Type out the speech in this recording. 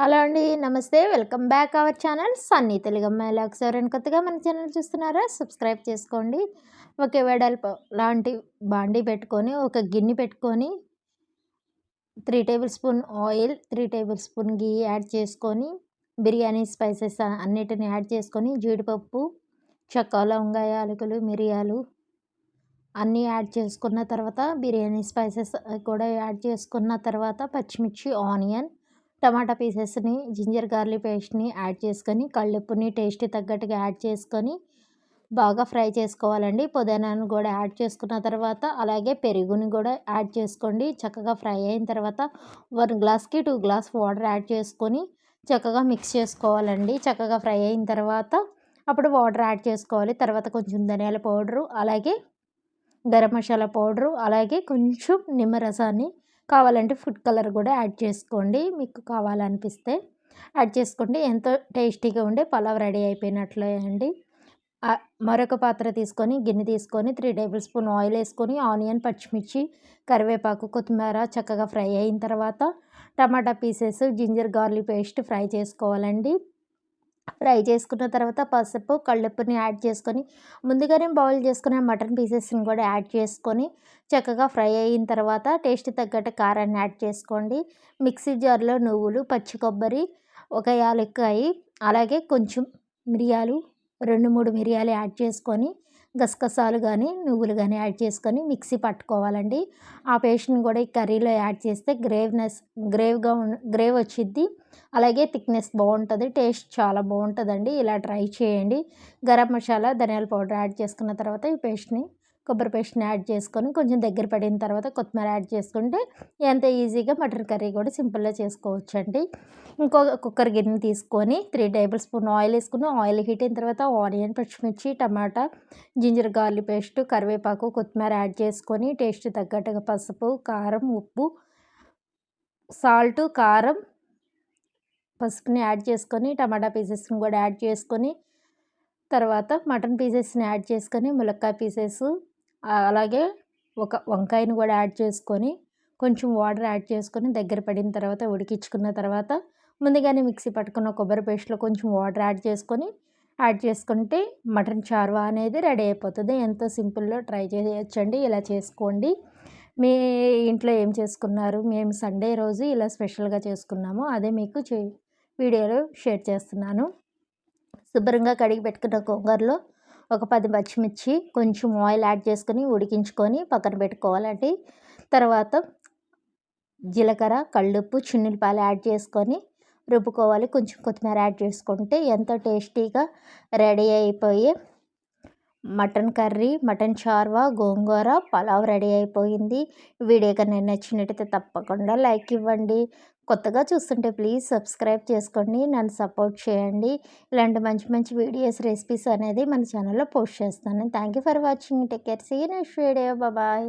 Hello అండి నమస్తే. Welcome back our channel Sunny Telugu Elkos ఎవరైనా కొత్తగా మన ఛానల్ చూస్తున్నారా సబ్స్క్రైబ్ చేసుకోండి. ఒక వెడల్పు లాంటి బాండీ పెట్టుకొని ఒక గిన్నె పెట్టుకొని three table spoon oil three table spoon ghee add చేసుకొని బిర్యానీ స్పైసెస్ అన్నిటిని యాడ్ చేసుకొని జీడిపప్పు చెక్క లవంగా యాలకులు మిరియాలు అన్నీ యాడ్ చేసుకున్న తర్వాత బిర్యానీ స్పైసెస్ కూడా యాడ్ చేసుకున్న తర్వాత పచ్చిమిర్చి ఆనియన్ టమాటా పీసెస్ని జింజర్ గార్లిక్ పేస్ట్ని యాడ్ చేసుకొని కళ్ళుప్పుని టేస్ట్ తగ్గట్టుగా యాడ్ చేసుకొని బాగా ఫ్రై చేసుకోవాలండి. పుదీనాను కూడా యాడ్ చేసుకున్న తర్వాత అలాగే పెరుగుని కూడా యాడ్ చేసుకోండి. చక్కగా ఫ్రై అయిన తర్వాత వన్ గ్లాస్కి టూ గ్లాస్ వాటర్ యాడ్ చేసుకొని చక్కగా మిక్స్ చేసుకోవాలండి. చక్కగా ఫ్రై అయిన తర్వాత అప్పుడు వాటర్ యాడ్ చేసుకోవాలి. తర్వాత కొంచెం ధనియాల పౌడరు అలాగే గరం మసాలా పౌడరు అలాగే కొంచెం నిమ్మరసాన్ని కావాలంటే ఫుడ్ కలర్ కూడా యాడ్ చేసుకోండి. మీకు కావాలనిపిస్తే యాడ్ చేసుకోండి. ఎంతో టేస్టీగా ఉండే పలావ్ రెడీ అయిపోయినట్లే అండి. మరొక పాత్ర తీసుకొని గిన్నె తీసుకొని త్రీ టేబుల్ స్పూన్ ఆయిల్ వేసుకొని ఆనియన్ పచ్చిమిర్చి కరివేపాకు కొత్తిమీర చక్కగా ఫ్రై అయిన తర్వాత tomato pieces ginger garlic paste fry చేసుకోవాలండి. ఫ్రై చేసుకున్న తర్వాత పసుపు కళ్ళుప్పుని యాడ్ చేసుకొని ముందుగానే బాయిల్ చేసుకున్న మటన్ పీసెస్ని కూడా యాడ్ చేసుకొని చక్కగా ఫ్రై అయిన తర్వాత టేస్ట్ తగ్గట్టు కారాన్ని యాడ్ చేసుకోండి. మిక్సీ జార్లో నువ్వులు పచ్చి కొబ్బరి ఒక యాలక్కాయి అలాగే కొంచెం మిరియాలు రెండు మూడు మిరియాలు యాడ్ చేసుకొని గసగసాలు కానీ నువ్వులు కానీ యాడ్ చేసుకొని మిక్సీ పట్టుకోవాలండి. ఆ పేస్ట్ని కూడా ఈ కర్రీలో యాడ్ చేస్తే గ్రేవ్నెస్ గ్రేవ్గా గ్రేవ్ వచ్చిద్ది. అలాగే థిక్నెస్ బాగుంటుంది టేస్ట్ చాలా బాగుంటుందండి ఇలా ట్రై చేయండి. గరం మసాలా ధనియాల పౌడర్ యాడ్ చేసుకున్న తర్వాత ఈ పేస్ట్ని కొబ్బరి పేస్ట్ని యాడ్ చేసుకొని కొంచెం దగ్గర పడిన తర్వాత కొత్తిమీర యాడ్ చేసుకుంటే ఎంత ఈజీగా మటన్ కర్రీ కూడా సింపుల్గా చేసుకోవచ్చు అండి ఇంకో కుక్కర్ గిన్నె తీసుకొని త్రీ టేబుల్ స్పూన్ ఆయిల్ వేసుకుని ఆయిల్ హీట్ అయిన తర్వాత ఆనియన్ పచ్చిమిర్చి టమాటా జింజర్ గార్లిక్ పేస్ట్ కరివేపాకు కొత్తిమీర యాడ్ చేసుకొని టేస్ట్ తగ్గట్టుగా పసుపు కారం ఉప్పు సాల్ట్ కారం పసుపుని యాడ్ చేసుకొని టమాటా పీసెస్ని కూడా యాడ్ చేసుకొని తర్వాత మటన్ పీసెస్ని యాడ్ చేసుకొని ములక్కాయ పీసెస్ అలాగే ఒక వంకాయని కూడా యాడ్ చేసుకొని కొంచెం వాటర్ యాడ్ చేసుకొని దగ్గర పడిన తర్వాత ఉడికించుకున్న తర్వాత ముందుగానే మిక్సీ పట్టుకున్న కొబ్బరి పేస్ట్లో కొంచెం వాటర్ యాడ్ చేసుకొని యాడ్ చేసుకుంటే మటన్ చార్వా అనేది రెడీ అయిపోతుంది. ఎంతో సింపుల్లో ట్రై చేయొచ్చండి. ఇలా చేసుకోండి. మీ ఇంట్లో ఏం చేసుకున్నారు? మేము సండే రోజు ఇలా స్పెషల్గా చేసుకున్నాము. అదే మీకు వీడియోలో షేర్ చేస్తున్నాను. శుభ్రంగా కడిగి పెట్టుకున్న కొంగర్లో ఒక పది పచ్చిమిర్చి కొంచెం ఆయిల్ యాడ్ చేసుకొని ఉడికించుకొని పక్కన పెట్టుకోవాలండి. తర్వాత జీలకర్ర కళ్ళుప్పు చిన్నులపాలు యాడ్ చేసుకొని రుబ్బుకోవాలి. కొంచెం కొత్తిమీర యాడ్ చేసుకుంటే ఎంతో టేస్టీగా రెడీ అయిపోయి మటన్ కర్రీ మటన్ చార్వా గోంగూర పలావ్ రెడీ అయిపోయింది. వీడియో కన్నా నచ్చినట్టయితే తప్పకుండా లైక్ ఇవ్వండి. కొత్తగా చూస్తుంటే ప్లీజ్ సబ్స్క్రైబ్ చేసుకోండి. నన్ను సపోర్ట్ చేయండి. ఇలాంటి మంచి మంచి వీడియోస్ రెసిపీస్ అనేది మన ఛానల్లో పోస్ట్ చేస్తాను. Thank you for watching take care see next video bye